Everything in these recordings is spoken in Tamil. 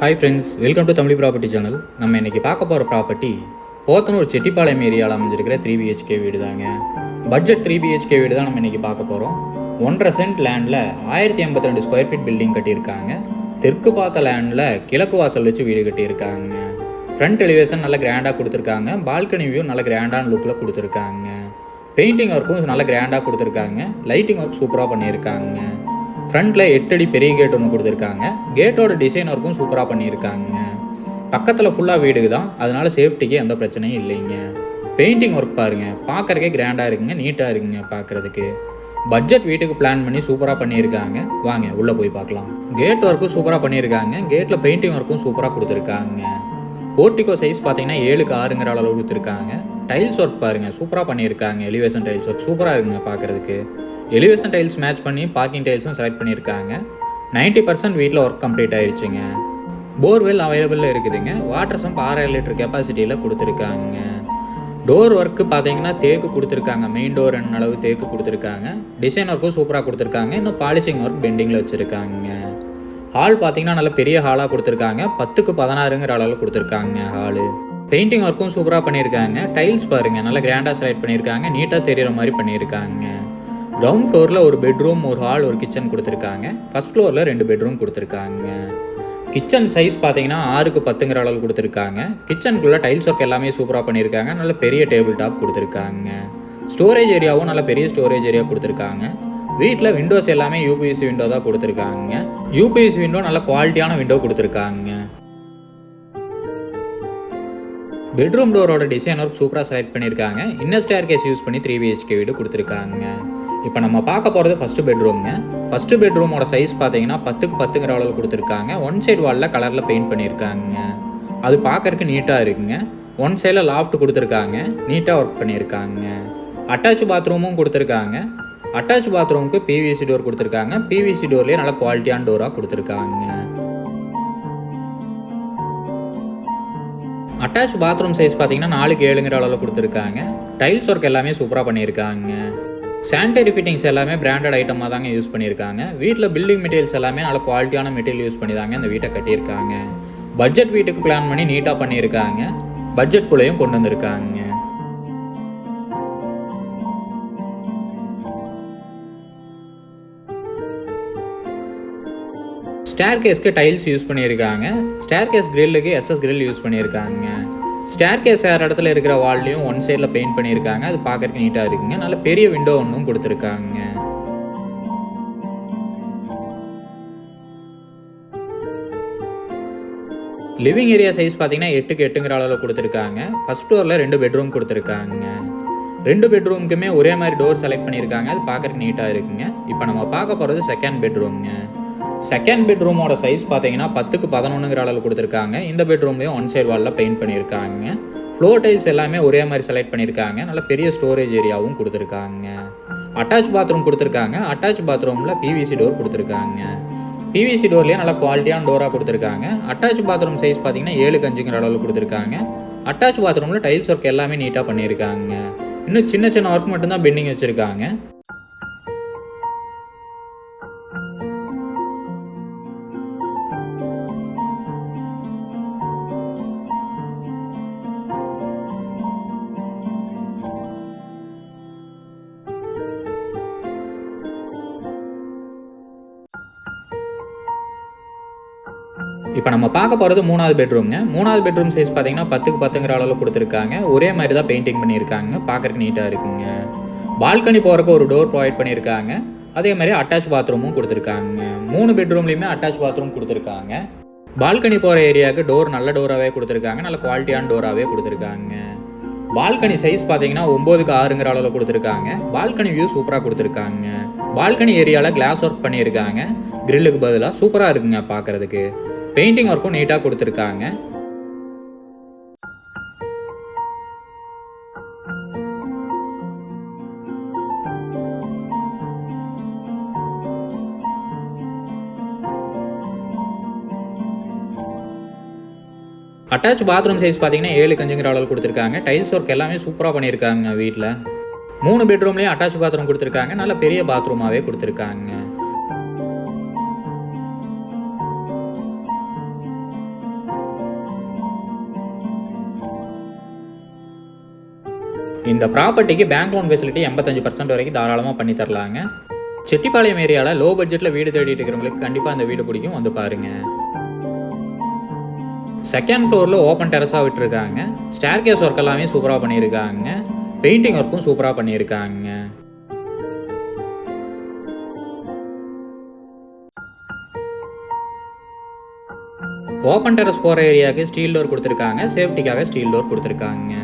Hi friends welcome to Tamil property channel நம்ம இன்னைக்கு பார்க்க போகிற ப்ராப்பர்ட்டி போத்தனூர் செட்டிப்பாளையம் ஏரியாவில் அமைஞ்சிருக்கிற த்ரீ பிஹெச்கே வீடு தாங்க. பட்ஜெட் த்ரீ பிஹெச்கே வீடு தான் நம்ம இன்றைக்கி பார்க்க போகிறோம் ஒன்றரை சென்ட் லேண்டில் ஆயிரத்தி எண்பத்தி ரெண்டு ஸ்கொயர் ஃபீட் பில்டிங் கட்டியிருக்காங்க. தெற்கு பார்த்த லேண்டில் கிழக்கு வாசல் வச்சு வீடு கட்டியிருக்காங்க. ஃப்ரண்ட் எலிவேஷன் நல்லா கிராண்டாக கொடுத்துருக்காங்க. பால்கனி வியூ நல்ல கிராண்டான லுக்கில் கொடுத்துருக்காங்க. பெயிண்டிங் ஒர்க்கும் நல்ல கிராண்டாக கொடுத்துருக்காங்க. லைட்டிங் ஒர்க் சூப்பராக பண்ணியிருக்காங்க. ஃப்ரண்ட்டில் எட்டடி பெரிய கேட் ஒன்று கொடுத்துருக்காங்க. கேட்டோட டிசைன் ஒர்க்கும் சூப்பராக பண்ணியிருக்காங்க. பக்கத்தில் ஃபுல்லாக வீடுக்கு தான். அதனால் சேஃப்டிக்கு எந்த பிரச்சனையும் இல்லைங்க. பெயிண்டிங் ஒர்க் பாருங்கள் பார்க்குறக்கே கிராண்டாக இருக்குங்க. நீட்டாக இருக்குங்க பார்க்குறதுக்கு பட்ஜெட் வீட்டுக்கு பிளான் பண்ணி சூப்பராக பண்ணியிருக்காங்க. வாங்க உள்ளே போய் பார்க்கலாம். கேட் ஒர்க்கும் சூப்பராக பண்ணியிருக்காங்க. கேட்டில் பெயிண்டிங் ஒர்க்கும் சூப்பராக கொடுத்துருக்காங்க. போர்ட்டிகோ சைஸ் பார்த்தீங்கன்னா ஏழுக்கு ஆறுங்கிற அளவு கொடுத்துருக்காங்க. டைல்ஸ் ஒர்க் பாருங்கள் சூப்பராக பண்ணியிருக்காங்க. எலிவேஷன் டைல்ஸ் ஒர்க் சூப்பராக இருக்குங்க பார்க்குறதுக்கு எலிவேஷன் டைல்ஸ் மேட்ச் பண்ணி பார்க்கிங் டைல்ஸும் செலக்ட் பண்ணியிருக்காங்க. 90% பர்சன்ட் வீட்டில் ஒர்க் கம்ப்ளீட் ஆயிடுச்சுங்க போர்வெல் அவைலபிளில் இருக்குதுங்க. வாட்டர் சம்ப் ஆறாயிரம் லிட்டர் கெப்பாசிட்டியில் கொடுத்துருக்காங்க. டோர் ஒர்க்கு பார்த்தீங்கன்னா தேக்கு கொடுத்துருக்காங்க. மெயின் டோர் என்ன அளவு தேக்கு கொடுத்துருக்காங்க. டிசைன் ஒர்க்கும் சூப்பராக கொடுத்துருக்காங்க. இன்னும் பாலிஷிங் ஒர்க் பெண்டிங்கில் வச்சுருக்காங்க. ஹால் பார்த்தீங்கன்னா நல்ல பெரிய ஹாலாக கொடுத்துருக்காங்க. பத்துக்கு பதினாறுங்கிற அளவில் கொடுத்துருக்காங்க ஹாலு பெயிண்டிங் ஒர்க்கும் சூப்பராக பண்ணியிருக்காங்க. டைல்ஸ் பாருங்கள் நல்லா கிராண்டாக செலக்ட் பண்ணியிருக்காங்க. நீட்டாக தெரியுற மாதிரி பண்ணியிருக்காங்க. கிரவுண்ட் ஃப்ளோரில் ஒரு பெட்ரூம் ஒரு ஹால் ஒரு கிச்சன் கொடுத்துருக்காங்க. ஃபஸ்ட் ஃப்ளோரில் ரெண்டு பெட்ரூம் கொடுத்துருக்காங்க. கிச்சன் சைஸ் பார்த்தீங்கன்னா ஆறுக்கு பத்துங்கிற அளவு கொடுத்துருக்காங்க. கிச்சனுக்குள்ளே டைல்ஸ் ஒர்க் எல்லாமே சூப்பராக பண்ணியிருக்காங்க. நல்ல பெரிய டேபிள் டாப் கொடுத்துருக்காங்க. ஸ்டோரேஜ் ஏரியாவும் நல்ல பெரிய ஸ்டோரேஜ் ஏரியா கொடுத்துருக்காங்க. வீட்டில் விண்டோஸ் எல்லாமே யூபிஎஸ்சி விண்டோ தான் கொடுத்துருக்காங்க. யூபிஎஸ்சி விண்டோ நல்ல குவாலிட்டியான விண்டோ கொடுத்துருக்காங்க. பெட்ரூம் டோரோட டிசைன் ஒர்க் சூப்பராக செலக்ட் பண்ணியிருக்காங்க. இன்னர் ஸ்டேர் கேஸ் யூஸ் பண்ணி த்ரீ பிஹெச்கே வீடு கொடுத்துருக்காங்க. இப்போ நம்ம பார்க்க போகிறது ஃபஸ்ட்டு பெட்ரூம்ங்க ஃபஸ்ட்டு பெட்ரூமோட சைஸ் பார்த்தீங்கன்னா பத்துக்கு பத்துங்கிற அளவில் கொடுத்துருக்காங்க. ஒன் சைடு வாலில் கலரில் பெயிண்ட் பண்ணியிருக்காங்க. அது பார்க்கறதுக்கு நீட்டாக இருக்குங்க. ஒன் சைடில் லாஃப்ட் கொடுத்துருக்காங்க. நீட்டாக ஒர்க் பண்ணியிருக்காங்க. அட்டாச் பாத்ரூமும் கொடுத்துருக்காங்க. அட்டாச் பாத்ரூமுக்கு பிவிசி டோர் கொடுத்துருக்காங்க. பிவிசி டோர்லேயே நல்ல குவாலிட்டியான டோராக கொடுத்துருக்காங்க. அட்டாச் பாத்ரூம் சைஸ் பார்த்தீங்கன்னா நாலுக்கு ஏழுங்கிற அளவில் கொடுத்துருக்காங்க. டைல்ஸ் ஒர்க் எல்லாமே சூப்பராக பண்ணியிருக்காங்க. சானிடரி ஃபிட்டிங்ஸ் எல்லாமே பிராண்டட் ஐட்டமாக தாங்க யூஸ் பண்ணியிருக்காங்க. வீட்டில் பில்டிங் மெட்டீரியல்ஸ் எல்லாமே நல்ல குவாலிட்டியான மெட்டீரியல் யூஸ் பண்ணி தாங்க இந்த வீட்டை கட்டியிருக்காங்க. பட்ஜெட் வீட்டுக்கு பிளான் பண்ணி நீட்டாக பண்ணியிருக்காங்க. பட்ஜெட் குள்ளேயும் கொண்டு வந்திருக்காங்க. ஸ்டேர் கேஸ்க்கு டைல்ஸ் யூஸ் பண்ணியிருக்காங்க. ஸ்டேர் கேஸ் கிரில்லுக்கு எஸ்எஸ் கிரில் யூஸ் பண்ணியிருக்காங்க. ஸ்டேர் கேஸ் ஏற இடத்துல இருக்கிற வால்லையும் ஒன் சைடில் பெயிண்ட் பண்ணியிருக்காங்க. அது பார்க்கறதுக்கு நீட்டாக இருக்குங்க. நல்ல பெரிய விண்டோ ஒன்றும் கொடுத்துருக்காங்க. லிவிங் ஏரியா சைஸ் பார்த்தீங்கன்னா எட்டுக்கு எட்டுங்கிற அளவில் கொடுத்துருக்காங்க. ஃபர்ஸ்ட் ஃப்ளோரில் ரெண்டு பெட்ரூம் கொடுத்துருக்காங்க. ரெண்டு பெட்ரூமுக்குமே ஒரே மாதிரி டோர் செலக்ட் பண்ணியிருக்காங்க. அது பார்க்கறதுக்கு நீட்டாக இருக்குங்க. இப்போ நம்ம பார்க்க போகிறது செகண்ட் பெட்ரூம்ங்க செகண்ட் பெட்ரூமோட சைஸ் பார்த்தீங்கன்னா பத்துக்கு பதினொன்றுங்கிற அளவு கொடுத்துருக்காங்க. இந்த பெட்ரூம்லேயும் ஒன் சைடு வாலில் பெயிண்ட் பண்ணியிருக்காங்க. ஃப்ளோர் டைல்ஸ் எல்லாமே ஒரே மாதிரி செலக்ட் பண்ணியிருக்காங்க. நல்ல பெரிய ஸ்டோரேஜ் ஏரியாவும் கொடுத்துருக்காங்க. அட்டாச் பாத்ரூம் கொடுத்துருக்காங்க. அட்டாச் பாத்ரூமில் பிவிசி டோர் கொடுத்துருக்காங்க. பிவிசி டோர்லேயே நல்ல குவாலிட்டியான டோராக கொடுத்துருக்காங்க. அட்டாச் பாத்ரூம் சைஸ் பார்த்தீங்கன்னா ஏழு அஞ்சுங்கிற அளவில் கொடுத்துருக்காங்க. அட்டாச் பாத்ரூமில் டைல்ஸ் ஒர்க் எல்லாமே நீட்டாக பண்ணியிருக்காங்க. இன்னும் சின்ன சின்ன ஒர்க் மட்டும்தான் பெண்டிங் வச்சுருக்காங்க. இப்போ நம்ம பார்க்க போகிறது மூணாவது பெட்ரூம்ங்க மூணாவது பெட்ரூம் சைஸ் பார்த்தீங்கன்னா பத்துக்கு பத்துங்கிற அளவில் கொடுத்துருக்காங்க. ஒரே மாதிரி தான் பெயிண்டிங் பண்ணியிருக்காங்க. பார்க்குறக்கு நீட்டாக இருக்குங்க. பால்கனி போகிறக்கு ஒரு டோர் ப்ரொவைட் பண்ணியிருக்காங்க. அதே மாதிரி அட்டாச் பாத்ரூமும் கொடுத்துருக்காங்க. மூணு பெட்ரூம்லேயுமே அட்டாச் பாத்ரூம் கொடுத்துருக்காங்க. பால்கனி போகிற ஏரியாவுக்கு டோர் நல்ல டோராகவே கொடுத்துருக்காங்க. நல்ல குவாலிட்டியான டோராகவே கொடுத்துருக்காங்க. பால்கனி சைஸ் பார்த்தீங்கன்னா ஒம்போதுக்கு ஆறுங்கிற அளவில் கொடுத்துருக்காங்க. பால்கனி வியூ சூப்பராக கொடுத்துருக்காங்க. பால்கனி ஏரியாவில் கிளாஸ் ஒர்க் பண்ணியிருக்காங்க. கிரில்லுக்கு பதிலாக சூப்பராக இருக்குங்க பார்க்குறதுக்கு. பெயிண்டிங் ஒர்க்கும் நீட்டாக கொடுத்துருக்காங்க. அட்டாச் பாத்ரூம் சைஸ் பார்த்தீங்கன்னா ஏழு கஞ்சுங்கிற அளவு கொடுத்துருக்காங்க. டைல்ஸ் ஒர்க் எல்லாமே சூப்பராக பண்ணியிருக்காங்க வீட்டில் மூணு பெட்ரூம்லேயும் அட்டாச் பாத்ரூம் கொடுத்துருக்காங்க. நல்ல பெரிய பாத்ரூமாகவே கொடுத்துருக்காங்க. இந்த ப்ராப்பர்ட்டிக்கு பேங்க் லோன் ஃபெசிலிட்டி எண்பத்தஞ்சு பர்சன்ட் வரைக்கும் தாராளமாக பண்ணி தரலாங்க. செட்டிப்பாளையம் ஏரியாவில் லோ பட்ஜெட்டில் வீடு தேடிட்டு இருக்கிறவங்களுக்கு கண்டிப்பாக அந்த வீடு பிடிக்கும். வந்து பாருங்கள் செகண்ட் ஃப்ளோரில் ஓப்பன் டெரஸாக விட்டுருக்காங்க. ஸ்டேர் கேஸ் ஒர்க் எல்லாமே சூப்பராக பண்ணியிருக்காங்க. பெயிண்டிங் ஒர்க்கும் சூப்பராக பண்ணியிருக்காங்க. ஓப்பன் டெரஸ் போகிற ஏரியாவுக்கு ஸ்டீல் டோர் கொடுத்துருக்காங்க. சேஃப்டிக்காக ஸ்டீல் டோர் கொடுத்துருக்காங்க.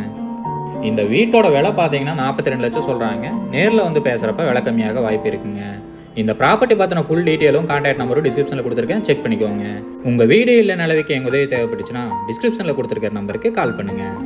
இந்த வீட்டோட விலை பார்த்தீங்கன்னா நாற்பத்தி ரெண்டு லட்சம் சொல்கிறாங்க நேரில் வந்து பேசுகிறப்ப விலை கம்மியாக வாய்ப்பு இருக்குங்க. இந்த ப்ராப்பர்ட்டி பற்றின ஃபுல் டீட்டெயிலும் கான்டாக்ட் நம்பரும் டிஸ்கிரிப்ஷனில் கொடுத்துருக்கேன். செக் பண்ணிக்கோங்க. உங்கள் வீடு இல்லை நிலவிக்கு எங்கள் உதவி தேவைப்பட்டுச்சுன்னா டிஸ்கிரிப்ஷனில் கொடுத்துருக்கிற நம்பருக்கு கால் பண்ணுங்கள்